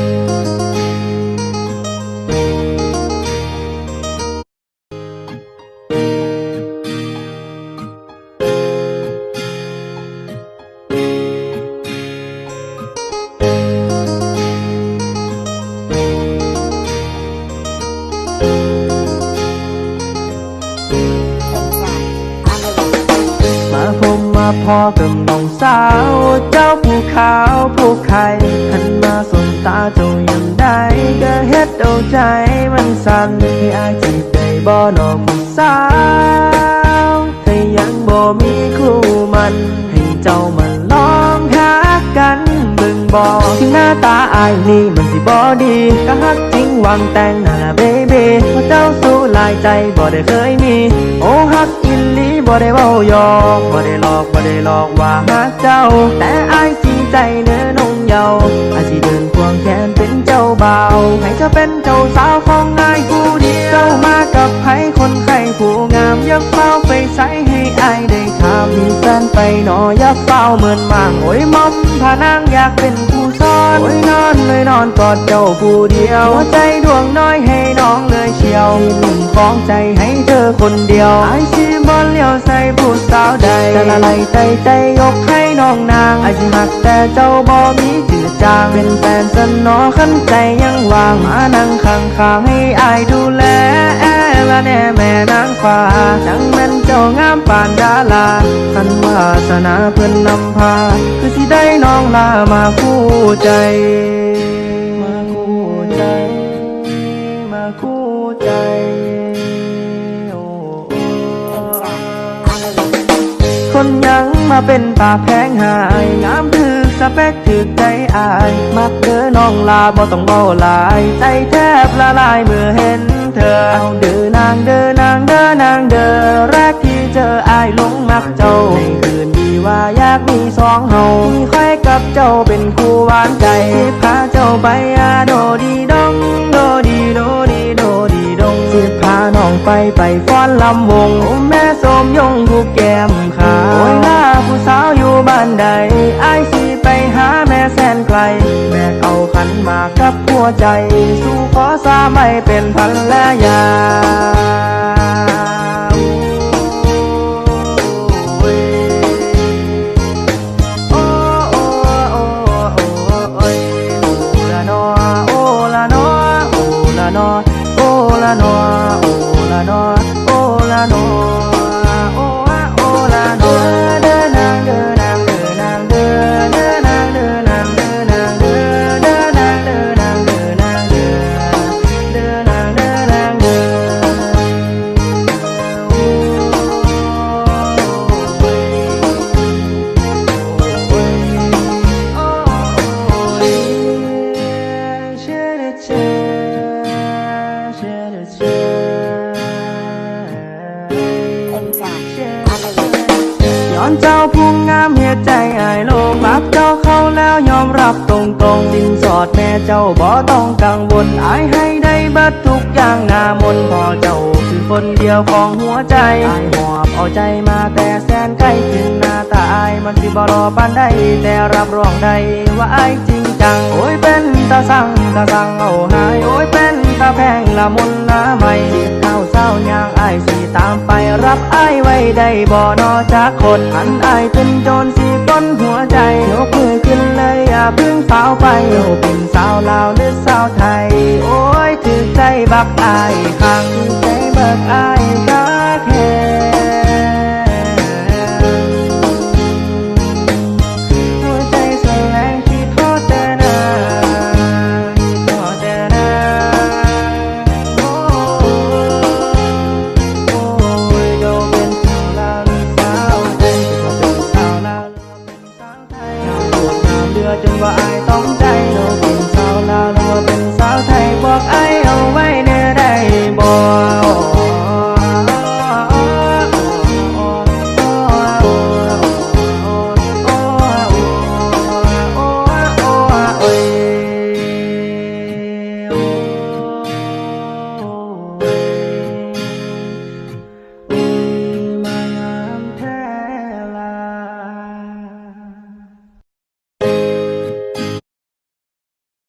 ม พอกับน้องสาว เจ้าผู้ขาวผู้ไข่หันมาสนตาเจ้ายังได้ก็เฮ็ดเอาใจมันสั่นให้อายจีบได้บ่นองผู้สาวถ้ายังบ่มีคู่มัน ให้เจ้ามาลองหากันเบิ่งบ่ถึงหน้าตาอายนี่มันสิบ่ดีก็ฮักจริงหวังแต่งนั่นล่ะเบบีพราเจ้าสู้ลายใจบ่ได้เคยมี โอ้ฮักอินลีบ่ได้เว้ายอกบ่ได้ ได้หลอกว่าฮักเจ้า แต่อายจริงใจเนื้อนงเยาว์อายสิเดินควงแขนเป็นเจ้าบ่าวให้เจ้าเป็นเจ้าสาวของอายผู้เดียวเจ้ามากับไผคนใครผู้งามย่าเฝ้าไปใส่ให้อายได้ถามมีแฟนไปหนอย่าเฝ้าเหมือนมางโอ้ยมอมพานางอยากเป็นผู้ซ้อนโอ้ยนอนเลยนอนกอดเจ้าผู้เดียวหัวใจดวงน้อยให้น้องเลยเชียวมีหนุ่มของใจให้เธอคนเดียวไอายสิบอลเลี้ยว ใส่ผู้สาวใดจะละลายใจใจยกให้น้องนางไอายสิหักแต่เจ้าบ่มีเจือจาง เป็นแฟนสนอขันใจยังว่างมานั่งข้างข้างๆให้อายดูแลละแน่แม่นางฟ้าจังแม่นเจ้างามปานดาราคันวาสนาเพิ่นนำพา คือสิได้น้องลามาคู่ใจ มาคู่ใจ มาเป็นตาแพงหายงามถือสเปคถือใจอาย มักเด้อน้องลาบ่ต้องเบาหลาย ใจแทบละลายเมื่อเห็นเธอเอาเด้อนางเด้อนางเด้อนางเด้อแรกที่เจออายหลงมักเจ้าในคืนดีว่าอยากมีสองเฮามีค่อยกับเจ้าเป็นคู่หวานใจพาเจ้าไปอาโดดีดงโดดีโดดีโดดีดงสิพาน้องไปไปฟ้อนลำวงแม่สมยงผู้แก้มขาวโอ้ยล่า ผู้สาวอยู่บ้านใดไอายสิไปหาแม่แสนไกล แบกเอาขันมากับหัวใจ สู่ขอสาไม่เป็นภรรยาโอ้โอ้โอ้โอ้ยโอ้ละนละนอโอ้ละนอโอ้ละนอ ย้อนเจ้าผู้งามเหตุใจไอ้ายโลงรักเจ้าเข้าแล้วยอมรับตรงตรงๆสินสอดแม่เจ้าบ่ต้องกังวลอายให้ได้เบิดทุกอย่างนามนพอเจ้าคือคนเดียวของหัวใจอายหอบเอาใจมาแต่แสนใกล้ถึงหน้าตาอายมันสิบ่รอปานใดแต่รับรองได้ว่าอายจริง จัง โอ้ยเป็นตาสั่งตาสั่งเอาหาย โอ้ยเป็นตาแพงละมุนน้าใหม่ข้าเศร้ายางอายสิตามไปรับอายไว้ได้บ่นอจากคนหันอายเป็นโจรสิปล้นหัวใจยกมือขึ้นเลยอย่าเพึ่งสาวไปโอ้เป็นสาวลาวหรือสาวไทย โอ้ยถือใจบักอายคังใจบักอ